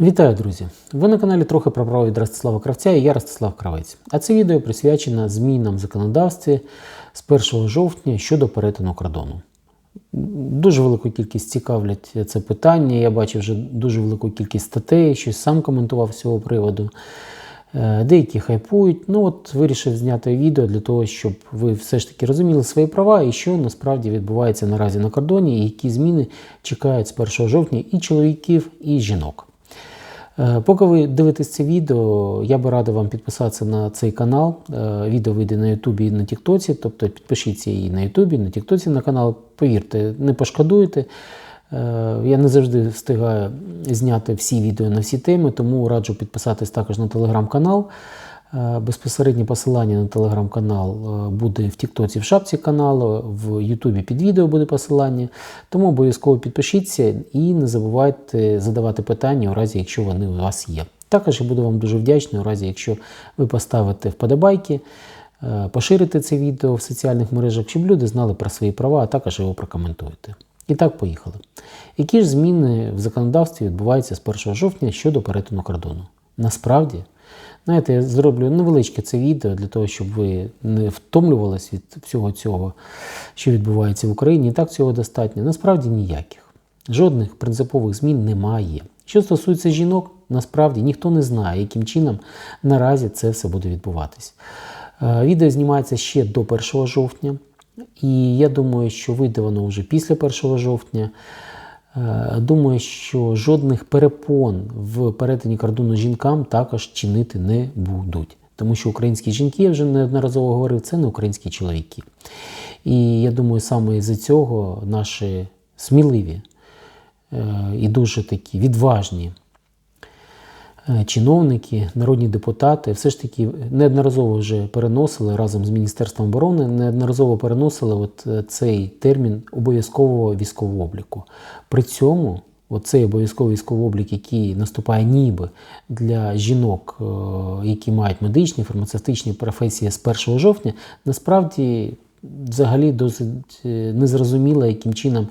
Вітаю, друзі! Ви на каналі трохи про право від Ростислава Кравця і я Ростислав Кравець. А це відео присвячено змінам в законодавстві з 1 жовтня щодо перетину кордону. Дуже велику кількість цікавлять це питання. Я бачив вже дуже велику кількість статей, щось сам коментував з цього приводу. Е, Деякі хайпують. Ну от вирішив зняти відео для того, щоб ви все ж таки розуміли свої права і що насправді відбувається наразі на кордоні, і які зміни чекають з 1 жовтня і чоловіків, і жінок. Е, Поки ви дивитесь це відео, я би радив вам підписатися на цей канал. Е, Відео вийде на Ютубі і на Тіктоці, тобто підпишіться і на Ютубі, і на Тіктоці на канал. Повірте, не пошкодуєте. Е, Я не завжди встигаю зняти всі відео на всі теми, тому раджу підписатись також на телеграм-канал. Е, Безпосереднє посилання на телеграм-канал е, буде в Тіктоці в шапці каналу, в Ютубі під відео буде посилання. Тому обов'язково підпишіться і не забувайте задавати питання у разі, якщо вони у вас є. Також я буду вам дуже вдячний у разі, якщо ви поставите вподобайки, е, поширите це відео в соціальних мережах, щоб люди знали про свої права, а також його прокоментуєте. І так, поїхали. Які ж зміни в законодавстві відбуваються з 1 жовтня щодо перетину кордону? Насправді, знаєте, я зроблю невеличке це відео для того, щоб ви не втомлювалися від всього цього, що відбувається в Україні. І так цього достатньо. Насправді ніяких. Жодних принципових змін немає. Що стосується жінок, насправді ніхто не знає, яким чином наразі це все буде відбуватись. Е, Відео знімається ще до 1 жовтня, і я думаю, що вийде воно вже після 1 жовтня. Е, Думаю, що жодних перепон в перетині кордону жінкам також чинити не будуть. Тому що українські жінки, я вже неодноразово говорив, це не українські чоловіки. І я думаю, саме із-за цього наші сміливі е, і дуже такі відважні чиновники, народні депутати все ж таки неодноразово вже переносили разом з Міністерством оборони, неодноразово переносили от е, цей термін обов'язкового військового обліку. При цьому Оцей обов'язковий військовий облік, який наступає ніби для жінок, е, які мають медичні, фармацевтичні професії з 1 жовтня, насправді взагалі досить е, незрозуміло, яким чином е,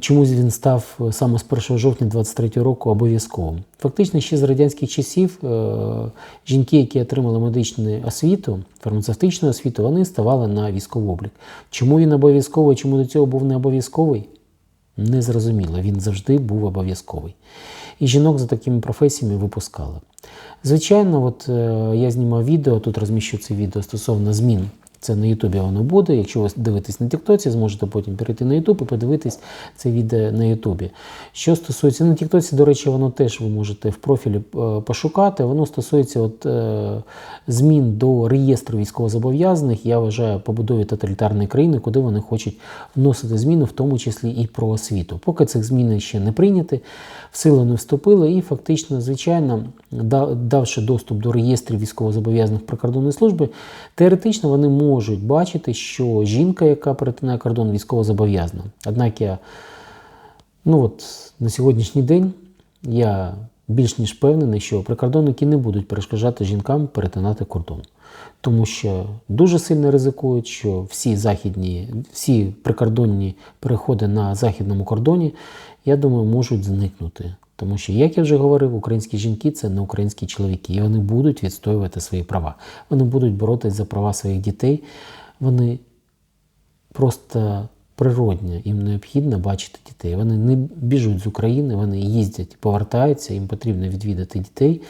чомусь він став е, саме з 1 жовтня 23 року обов'язковим. Фактично, ще з радянських часів е, жінки, які отримали медичну освіту, фармацевтичну освіту, вони ставали на військовий облік. Чому він обов'язковий, чому до цього був не обов'язковий? Незрозуміло, він завжди був обов'язковий. І жінок за такими професіями випускали. Звичайно, от е, я знімав відео, тут розміщу це відео стосовно змін. Це на Ютубі воно буде. Якщо ви дивитесь на Тіктоці, зможете потім перейти на Ютуб і подивитись це відео на Ютубі. Що стосується на Тіктоці, до речі, воно теж ви можете в профілі е, пошукати. Воно стосується от, е, змін до реєстру військовозобов'язаних. Я вважаю побудові тоталітарної країни, куди вони хочуть вносити зміни, в тому числі і про освіту. Поки цих змін ще не прийняті, в силу не вступили, і фактично, звичайно, давши доступ до реєстрів військовозобов'язаних прикордонної служби, теоретично вони можуть бачити, що жінка, яка перетинає кордон, військово зобов'язана. Однак я Ну от на сьогоднішній день я більш ніж впевнений, що прикордонники не будуть перешкоджати жінкам перетинати кордон. Тому що дуже сильно ризикують, що всі західні, всі прикордонні переходи на західному кордоні, я думаю, можуть зникнути. Тому що, як я вже говорив, українські жінки це не українські чоловіки, і вони будуть відстоювати свої права. Вони будуть боротися за права своїх дітей. Вони просто природньо їм необхідно бачити дітей. Вони не біжуть з України, вони їздять, повертаються, їм потрібно відвідати дітей.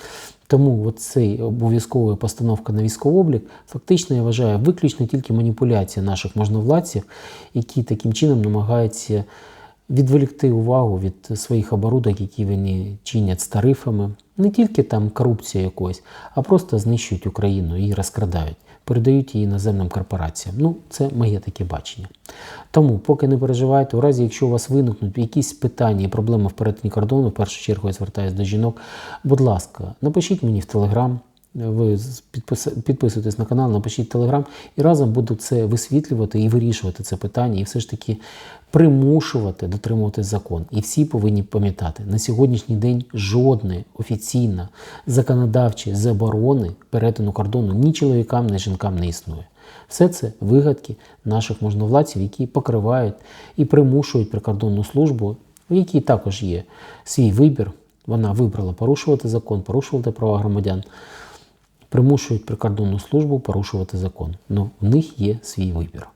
Тому цей обов'язкова постановка на військовий облік, фактично я вважаю виключно тільки маніпуляція наших можновладців, які таким чином намагаються відволікти увагу від своїх оборудок, які вони чинять з тарифами. Не тільки там корупція якоїсь, а просто знищують Україну і розкрадають, передають її наземним корпораціям. Ну, це моє таке бачення. Тому, поки не переживайте, у разі, якщо у вас виникнуть якісь питання і проблеми в перетині кордону, в першу чергу я звертаюся до жінок, будь ласка, напишіть мені в Телеграм. Ви підпис- підписуйтесь на канал, напишіть телеграм, і разом буду це висвітлювати і вирішувати це питання, і все ж таки примушувати дотримуватись закон. І всі повинні пам'ятати, на сьогоднішній день жодної офіційно законодавчої заборони перетину кордону ні чоловікам, ні жінкам не існує. Все це вигадки наших можновладців, які покривають і примушують прикордонну службу, в якій також є свій вибір Вона вибрала порушувати закон, порушувати права громадян, примушують прикордонну службу порушувати закон. Ну, в них є свій вибір.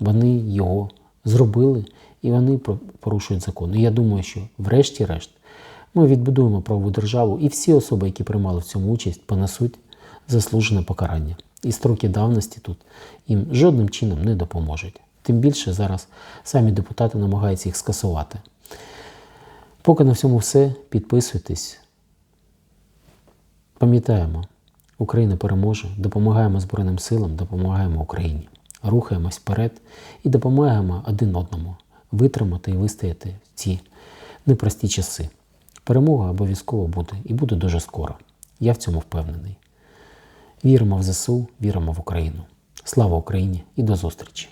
Вони його зробили і вони порушують закон. І я думаю, що врешті-решт ми відбудуємо правову державу, і всі особи, які приймали в цьому участь, понесуть заслужене покарання. І строки давності тут їм жодним чином не допоможуть. Тим більше зараз самі депутати намагаються їх скасувати. Поки на всьому все, підписуйтесь. Пам'ятаємо, Україна переможе, допомагаємо Збройним силам, допомагаємо Україні. Рухаємось вперед і допомагаємо один одному витримати і вистояти ці непрості часи. Перемога обов'язково буде і буде дуже скоро. Я в цьому впевнений. Віримо в ЗСУ, віримо в Україну. Слава Україні і до зустрічі!